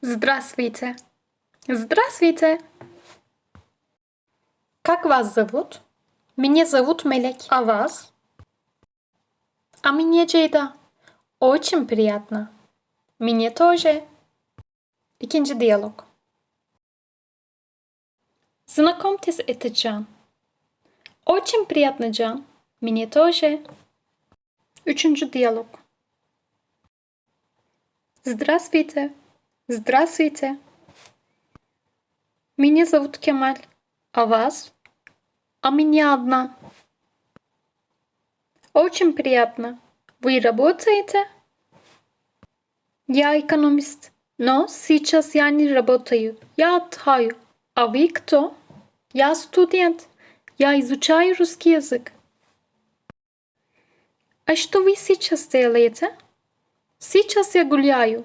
Здравствуйте. Здравствуйте. Как вас зовут? Меня зовут Мелек. А вас? А меня Ceyda. Очень приятно. Мне тоже. İkinci diyalog. Знакомьтесь, это Can. Очень приятно, Can. Мне тоже. Üçüncü diyalog. Здравствуйте. Здравствуйте. Меня зовут Кемаль. А вас? А меня одна. Очень приятно. Вы работаете? Я экономист. Но сейчас я не работаю. Я отдыхаю. А вы кто? Я студент. Я изучаю русский язык. А что вы сейчас делаете? Сейчас я гуляю.